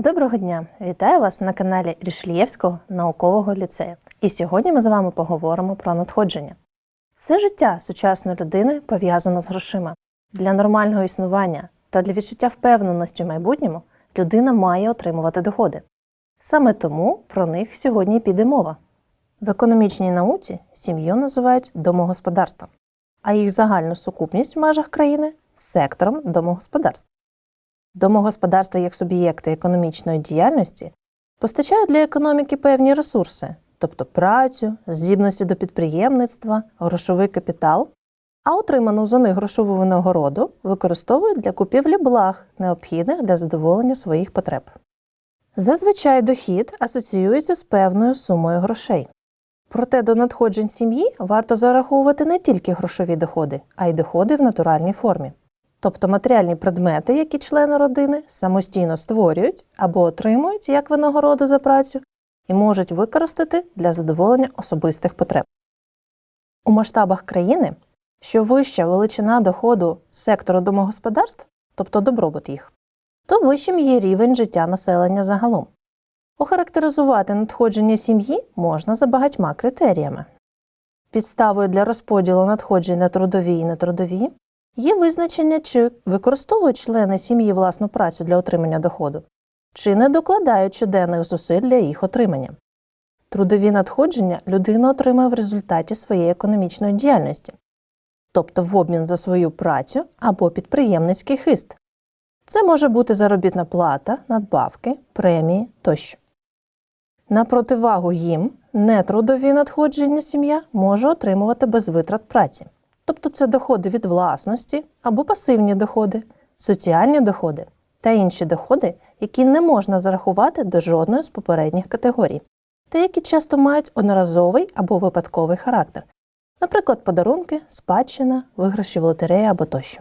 Доброго дня! Вітаю вас на каналі Рішлієвського наукового ліцею. І сьогодні ми з вами поговоримо про надходження. Все життя сучасної людини пов'язано з грошима. Для нормального існування та для відчуття впевненості в майбутньому людина має отримувати доходи. Саме тому про них сьогодні піде мова. В економічній науці сім'ю називають домогосподарством, а їх загальну сукупність в межах країни сектором домогосподарств. Домогосподарства як суб'єкти економічної діяльності постачають для економіки певні ресурси, тобто працю, здібності до підприємництва, грошовий капітал, а отриману за них грошову винагороду використовують для купівлі благ, необхідних для задоволення своїх потреб. Зазвичай дохід асоціюється з певною сумою грошей. Проте до надходжень сім'ї варто зараховувати не тільки грошові доходи, а й доходи в натуральній формі тобто матеріальні предмети, які члени родини самостійно створюють або отримують як винагороду за працю і можуть використати для задоволення особистих потреб. У масштабах країни, що вища величина доходу сектору домогосподарств, тобто добробут їх, то вищим є рівень життя населення загалом. Охарактеризувати надходження сім'ї можна за багатьма критеріями. Підставою для розподілу надходжень на трудові і нетрудові Є визначення, чи використовують члени сім'ї власну працю для отримання доходу, чи не докладають щоденних зусиль для їх отримання. Трудові надходження людина отримує в результаті своєї економічної діяльності, тобто в обмін за свою працю або підприємницький хист. Це може бути заробітна плата, надбавки, премії тощо. На противагу їм нетрудові надходження сім'я може отримувати без витрат праці тобто це доходи від власності або пасивні доходи, соціальні доходи та інші доходи, які не можна зарахувати до жодної з попередніх категорій, та які часто мають одноразовий або випадковий характер, наприклад, подарунки, спадщина, виграші в лотереї або тощо.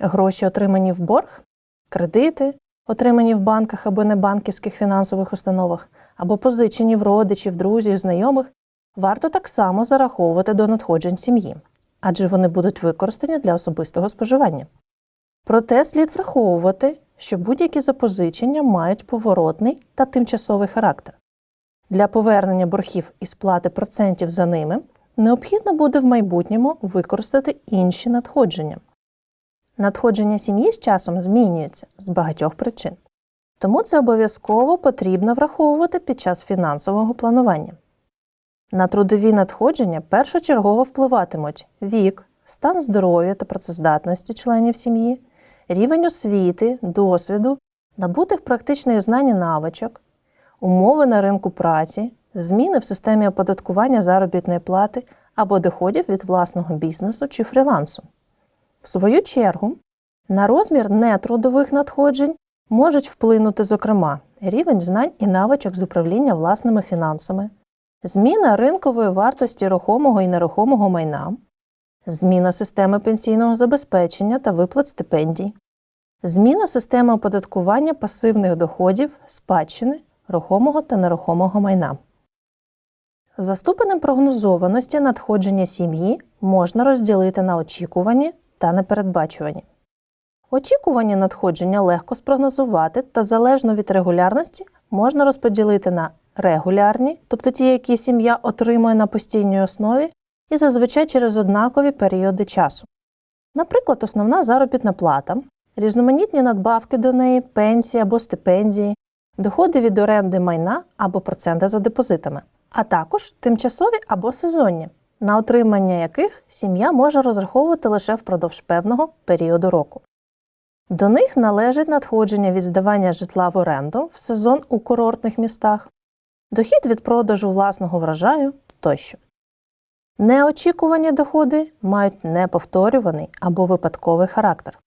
Гроші, отримані в борг, кредити, отримані в банках або небанківських фінансових установах, або позичені в родичів, друзів, знайомих, варто так само зараховувати до надходжень сім'ї адже вони будуть використані для особистого споживання. Проте слід враховувати, що будь-які запозичення мають поворотний та тимчасовий характер. Для повернення боргів і сплати процентів за ними необхідно буде в майбутньому використати інші надходження. Надходження сім'ї з часом змінюються з багатьох причин, тому це обов'язково потрібно враховувати під час фінансового планування. На трудові надходження першочергово впливатимуть вік, стан здоров'я та працездатності членів сім'ї, рівень освіти, досвіду, набутих практичних знань і навичок, умови на ринку праці, зміни в системі оподаткування заробітної плати або доходів від власного бізнесу чи фрілансу. В свою чергу, на розмір нетрудових надходжень можуть вплинути, зокрема, рівень знань і навичок з управління власними фінансами зміна ринкової вартості рухомого і нерухомого майна, зміна системи пенсійного забезпечення та виплат стипендій, зміна системи оподаткування пасивних доходів, спадщини, рухомого та нерухомого майна. За ступенем прогнозованості надходження сім'ї можна розділити на очікувані та непередбачувані. Очікувані надходження легко спрогнозувати та залежно від регулярності можна розподілити на регулярні, тобто ті, які сім'я отримує на постійній основі, і зазвичай через однакові періоди часу. Наприклад, основна заробітна плата, різноманітні надбавки до неї, пенсії або стипендії, доходи від оренди майна або проценти за депозитами, а також тимчасові або сезонні, на отримання яких сім'я може розраховувати лише впродовж певного періоду року. До них належить надходження від здавання житла в оренду в сезон у курортних містах, дохід від продажу власного врожаю тощо. Неочікувані доходи мають неповторюваний або випадковий характер.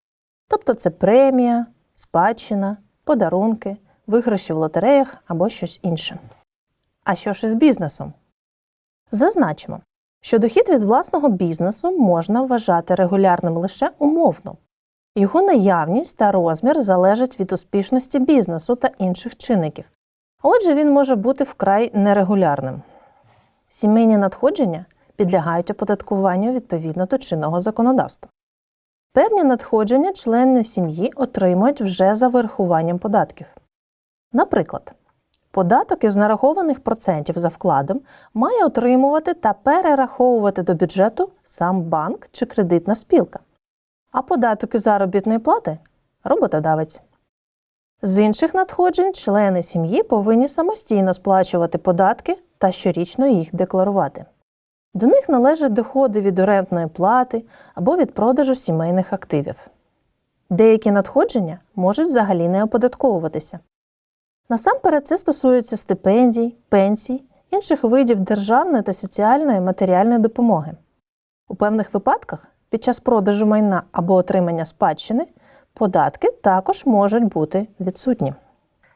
Тобто це премія, спадщина, подарунки, виграші в лотереях або щось інше. А що ж із бізнесом? Зазначимо, що дохід від власного бізнесу можна вважати регулярним лише умовно. Його наявність та розмір залежать від успішності бізнесу та інших чинників, Отже, він може бути вкрай нерегулярним. Сімейні надходження підлягають оподаткуванню відповідно до чинного законодавства. Певні надходження члени сім'ї отримують вже за вирахуванням податків. Наприклад, податок із нарахованих процентів за вкладом має отримувати та перераховувати до бюджету сам банк чи кредитна спілка, а податок із заробітної плати роботодавець. З інших надходжень члени сім'ї повинні самостійно сплачувати податки та щорічно їх декларувати. До них належать доходи від орендної плати або від продажу сімейних активів. Деякі надходження можуть взагалі не оподатковуватися. Насамперед це стосується стипендій, пенсій, інших видів державної та соціальної матеріальної допомоги. У певних випадках під час продажу майна або отримання спадщини податки також можуть бути відсутні.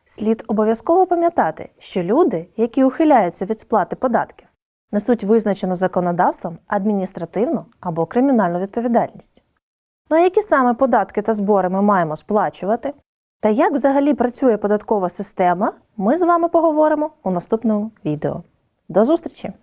Слід обов'язково пам'ятати, що люди, які ухиляються від сплати податків, несуть визначену законодавством адміністративну або кримінальну відповідальність. Ну а які саме податки та збори ми маємо сплачувати, та як взагалі працює податкова система, ми з вами поговоримо у наступному відео. До зустрічі!